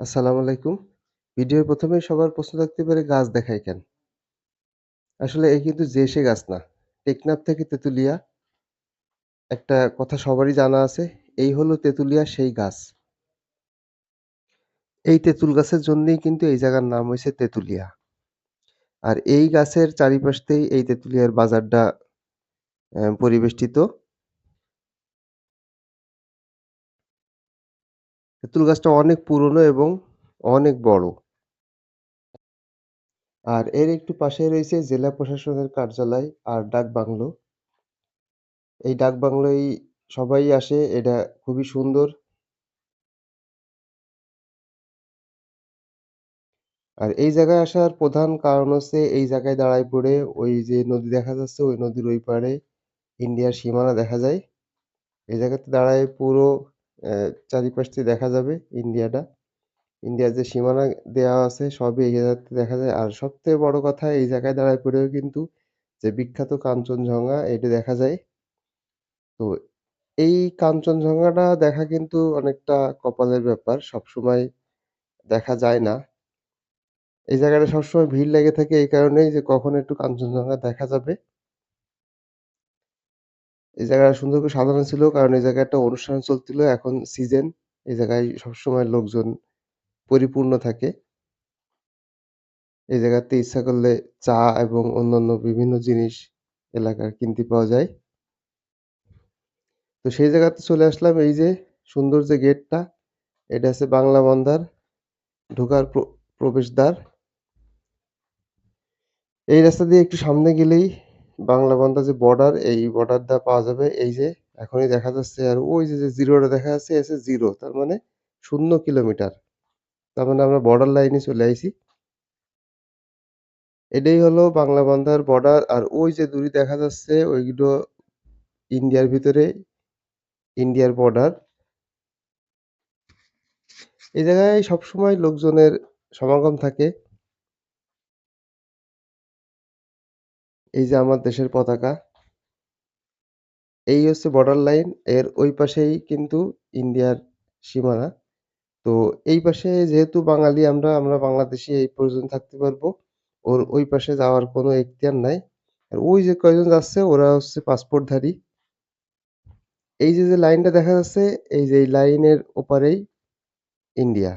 আসসালামু আলাইকুম। ভিডিওর প্রথমে সবার প্রশ্ন থাকতে পারে, গাছ দেখায় কেন? আসলে এই কিন্তু যে সে গাছ না। টেকনাফ থেকে তেঁতুলিয়া, একটা কথা সবারই জানা আছে। এই হলো তেঁতুলিয়া সেই গাছ। এই তেঁতুল গাছের জন্যই কিন্তু এই জায়গার নাম হইছে তেঁতুলিয়া। আর এই গাছের চারিপাশতেই এই তেঁতুলিয়ার বাজারটা পরিবেষ্টিত। তেঁতুল গাছটা অনেক পুরনো এবং অনেক বড়। আর এর একটু পাশেই রয়েছে জেলা প্রশাসনের কার্যালয় আর ডাকবাংলো। এই ডাকবাংলোয় সবাই আসে। এটা খুবই সুন্দর। আর এই জায়গায় আসার প্রধান কারণ হচ্ছে এই জায়গায় দাঁড়ায় পড়ে ওই যে নদী দেখা যাচ্ছে, ওই নদীর ওই পারে ইন্ডিয়ার সীমানা দেখা যায়। এই জায়গাতে দাঁড়ায় পুরো অ্যা চারিপাশ থেকে দেখা যাবে ইন্ডিয়াটা। ইন্ডিয়ার যে সীমানা দেওয়া আছে সবই এই জায়গাতে দেখা যায়। আর সবথেকে বড় কথা এই জায়গায় দাঁড়ায় পড়েও কিন্তু যে বিখ্যাত কাঞ্চনজঙ্ঘা এটা দেখা যায়। তো এই কাঞ্চনজঙ্ঘাটা দেখা কিন্তু অনেকটা কপালের ব্যাপার। সবসময় দেখা যায় না। এই জায়গাটা সবসময় ভিড় লেগে থাকে এই কারণেই যে কখন একটু কাঞ্চনজঙ্ঘা দেখা যাবে। এই জায়গাটা সুন্দর করে সাজানো ছিল, কারণ এই জায়গায় একটা অনুষ্ঠান চলছিল। এখন সিজন। এই জায়গায় সবসময় লোকজন পরিপূর্ণ থাকে। এই জায়গাতে ইচ্ছা করলে চা এবং অন্যান্য বিভিন্ন জিনিস এলাকার কিনতে পাওয়া যায়। তো সেই জায়গাতে চলে আসলাম, এই যে সুন্দর যে গেটটা, এটা হচ্ছে বাংলা বন্ধার ঢোকার প্র, প্রবেশদ্বার। এই রাস্তা দিয়ে একটু সামনে গেলেই বাংলা বান্ধা যে বর্ডার এই বর্ডারটা পাওয়া যাবে। এই যে এখনই দেখা যাচ্ছে আর ওই যে, যে জিরোটা দেখা যাচ্ছে এ হচ্ছে জিরো তার মানে শূন্য কিলোমিটার। তার মানে আমরা বর্ডার লাইনে চলে আইছি। এটাই হলো বাংলা বান্ধার বর্ডার আর ওই যে দূরে দেখা যাচ্ছে ওইগুলো ইন্ডিয়ার ভিতরে ইন্ডিয়ার বর্ডার। এই জায়গায় সবসময় লোকজনের সমাগম থাকে। এই যে আমার দেশের পতাকা। এই হচ্ছে বর্ডার লাইন। এর ওই পাশেই কিন্তু ইন্ডিয়ার সীমানা। তো এই পাশে যেহেতু বাঙালি আমরা, আমরা বাংলাদেশী এই পর্যন্ত থাকতে পারব। ওর ওই পাশে যাওয়ার কোনো এখতিয়ার নাই। আর ওই যে কয়জন যাচ্ছে ওরা হচ্ছে পাসপোর্টধারী। এই যে, যে লাইনটা দেখা যাচ্ছে এই যে লাইনের ওপারেই ইন্ডিয়া।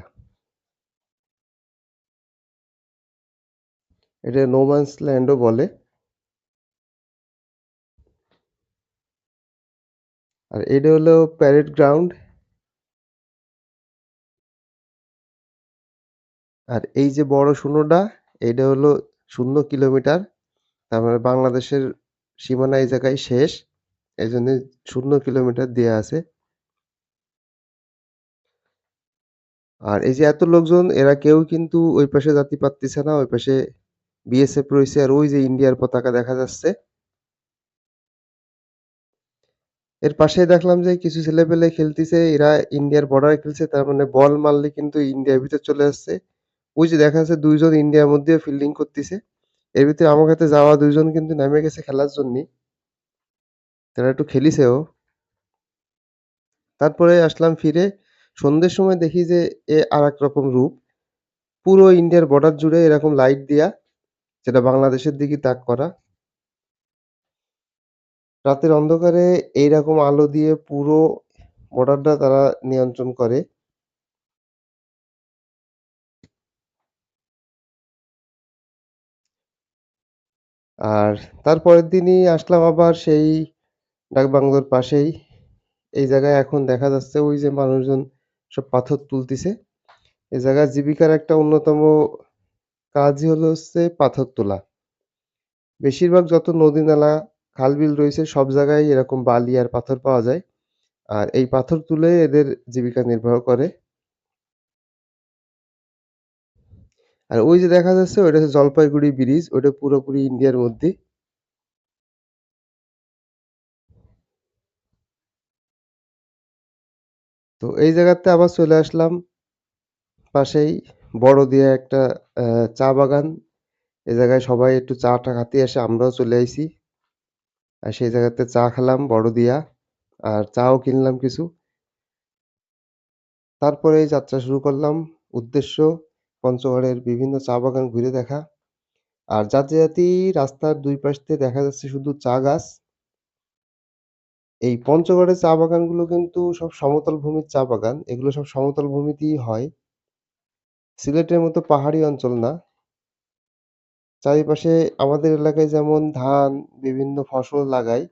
এটা নো ম্যানস ল্যান্ডও বলে। আর এটা হলো প্যারেড গ্রাউন্ড। আর এই যে বড় শূন্যটা এইটা হলো শূন্য কিলোমিটার। তার মানে বাংলাদেশের সীমানা এই জায়গায় শেষ। এজন্য ০ কিলোমিটার দেয়া আছে। আর এই যে এত লোকজন, এরা কেউ কিন্তু ওই পাশে যাইতে পারতেছে না। ওই পাশে বিএসএফ রয়েছে আর ওই যে ইন্ডিয়ার পতাকা দেখা যাচ্ছে। এর পাশেই দেখলাম যে কিছু ছেলেপেলে খেলতেছে, এরা ইন্ডিয়ার বর্ডারে খেলছে। তার মানে বল মারলে কিন্তু ইন্ডিয়ার ভিতর চলে আসছে। ওই যে দেখা যাচ্ছে দুইজন ইন্ডিয়ার মধ্যে ফিল্ডিং করতেছে এর ভিতরে আমার কাছে যাওয়া দুইজন কিন্তু নেমে গেছে খেলার জন্যই। তারা একটু খেলিছেও। তারপরে আসলাম ফিরে। সন্ধ্যের সময় দেখি যে এ আরেক রকম রূপ। পুরো ইন্ডিয়ার বর্ডার জুড়ে এরকম লাইট দিয়া, যেটা বাংলাদেশের দিকে তাক করা। রাতের অন্ধকারে এইরকম আলো দিয়ে পুরো বর্ডারটা তারা নিয়ন্ত্রণ করে। আর তারপরের দিনই আসলাম আবার সেই ডাকবাংলোর পাশেই। এই জায়গায় এখন দেখা যাচ্ছে ওই যে মানুষজন সব পাথর তুলতেছে এ জায়গার জীবিকার একটা অন্যতম কাজই হলো হচ্ছে পাথর তোলা। বেশিরভাগ যত নদী-নালা, খাল-বিল রয়েছে সব জায়গায় এরকম বালি আর পাথর পাওয়া যায়। আর এই পাথর তুলে এদের জীবিকা নির্বাহ করে। আর ওই যে দেখা যাচ্ছে ওইটা হচ্ছে জলপাইগুড়ি ব্রিজ। ওইটা পুরোপুরি ইন্ডিয়ার মধ্যে। তো এই জায়গাতে আবার চলে আসলাম। পাশেই বড়দিয়া একটা অ্যা চা বাগান। এ জায়গায় সবাই একটু চা-টা খাতে আসে। আমরাও চলে আইছি। আর সেই জায়গাতে চা খেলাম বড় দিয়া আর চাও কিনলাম কিছু। তারপরেই যাত্রা শুরু করলাম উদ্দেশ্য পঞ্চগড়ের বিভিন্ন চা বাগান ঘুরে দেখা। আর যাত্রী, যাত্রী রাস্তার দুই পাশে দেখা যাচ্ছে শুধু চা গাছ। এই পঞ্চগড়ের চা বাগানগুলো কিন্তু সব সমতল ভূমির চা বাগান। এগুলো সব সমতল ভূমিতেই হয়। সিলেটের মতো পাহাড়ি অঞ্চল না। চারিপাশে আমাদের এলাকায় যেমন ধান, বিভিন্ন ফসল লাগায়।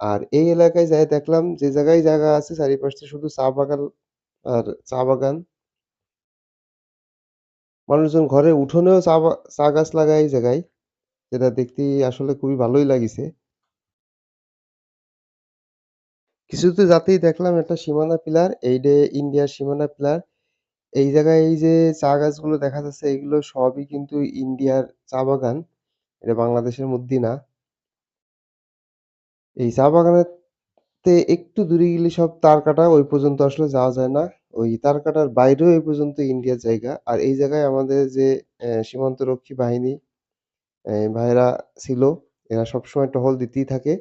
আর এই এলাকায় যাই দেখলাম যে জায়গায় জায়গা আছে চারিপাশে শুধু চা বাগান আর চা বাগান। মানুষজন ঘরের উঠোনেও চা বা চা গাছ লাগায় এই জায়গায়। যেটা দেখতে আসলে খুবই ভালোই লাগিছে। কিছুদূর যাতেই দেখলাম একটা সীমানা পিলার। এইডে ইন্ডিয়ার সীমানা পিলার। এই জায়গায় এই যে চা গাছগুলো দেখা যাচ্ছে এগুলো সবই কিন্তু ইন্ডিয়ার চা বাগান। এটা বাংলাদেশের মধ্যে না। এই চা বাগানের তে একটু দূরে গেলে সব তার কাটা ওই পর্যন্ত আসলে যাওয়া যায় না। ওই তার কাটার বাইরেও এই পর্যন্ত ইন্ডিয়ার জায়গা। আর এই জায়গায় আমাদের যে সীমান্তরক্ষী বাহিনী অ্যা ভাইয়েরা ছিল, এরা সবসময় টহল দিতেই থাকে।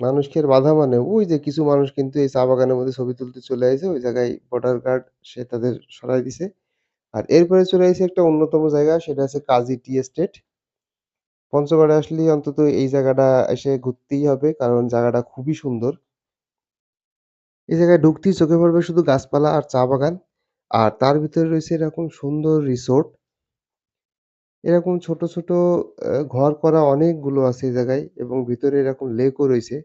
মানুষকে বাধা মানে ওই যে কিছু মানুষ কিন্তু এই চা বাগানের মধ্যে ছবি তুলতে চলে আইছে। ওই জায়গায় বর্ডার গার্ড সে তাদের সরাই দিছে। আর এরপরে চলে আইছি একটা অন্যতম জায়গা, সেটা হচ্ছে কাজী টি এস্টেট। পঞ্চগড়ে আসলেই অন্তত এই জায়গাটা এসে ঘুরতেই হবে, কারণ জায়গাটা খুবই সুন্দর। এই জায়গায় ঢুকতেই চোখে পড়বে শুধু গাছপালা আর চা বাগান। আর তার ভিতরে রয়েছে এরকম সুন্দর রিসোর্ট। এরকম ছোট, ছোট ঘর করা অনেকগুলো আছে এই জায়গায় এবং ভিতরে এরকম লেকও রয়েছে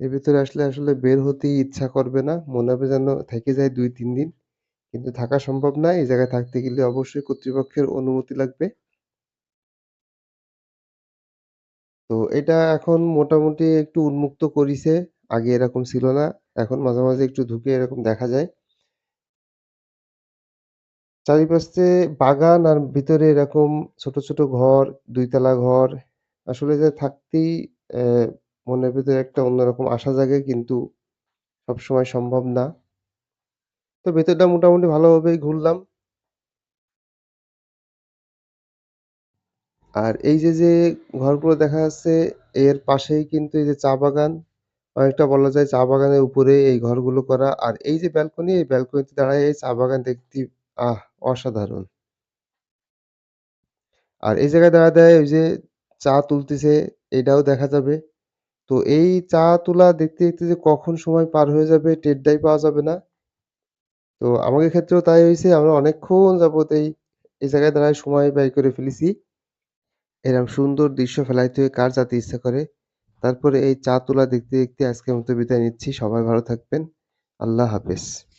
এর ভিতরে আসলে আসলে বের হতেই ইচ্ছা করবে না। মনে হবে যেন থেকে যাই ২-৩ দিন। কিন্তু থাকা সম্ভব না। এই জায়গায় থাকতে গেলে অবশ্যই কর্তৃপক্ষের অনুমতি লাগবে। তো এটা এখন মোটামুটি একটু উন্মুক্ত করিছে। আগে এরকম ছিল না। এখন মাঝে, মাঝে একটু ঢুকে এরকম দেখা যায়। চারিপাশে বাগান আর ভিতরে এরকম ছোট, ছোট ঘর, ২ তলা ঘর। আসলে যে থাকতেই অ্যা মনের ভিতরে একটা অন্যরকম আশা জাগে কিন্তু সবসময় সম্ভব না। তো ভেতরটা মোটামুটি ভালোভাবেই ঘুরলাম। আর এই যে, যে ঘরগুলো দেখা যাচ্ছে এর পাশেই কিন্তু এই যে চা বাগান। অনেকটা বলা যায় চা বাগানের উপরে এই ঘরগুলো করা। আর এই যে ব্যালকনি, এই ব্যালকনিতে দাঁড়ায় এই চা বাগান দেখতে আহ! অসাধারণ। আর এই জায়গায় দাঁড়ায়, দাঁড়ায় ওই যে চা তুলতেছে এটাও দেখা যাবে। তো এই চা তোলা দেখতে, দেখতে যে কখন সময় পার হয়ে যাবে টেরটাই পাওয়া যাবে না। তো আমাদের ক্ষেত্রেও তাই হয়েছে আমরা অনেকক্ষণ যাবত এই, এই জায়গায় দাঁড়ায় সময় ব্যয় করে ফেলেছি। এরকম সুন্দর দৃশ্য ফেলাইতে কার যাতে ইচ্ছা করে। তারপরে এই চা তোলা দেখতে, দেখতে আজকের মতো বিদায় নিচ্ছি। সবাই ভালো থাকবেন। আল্লাহ হাফেজ।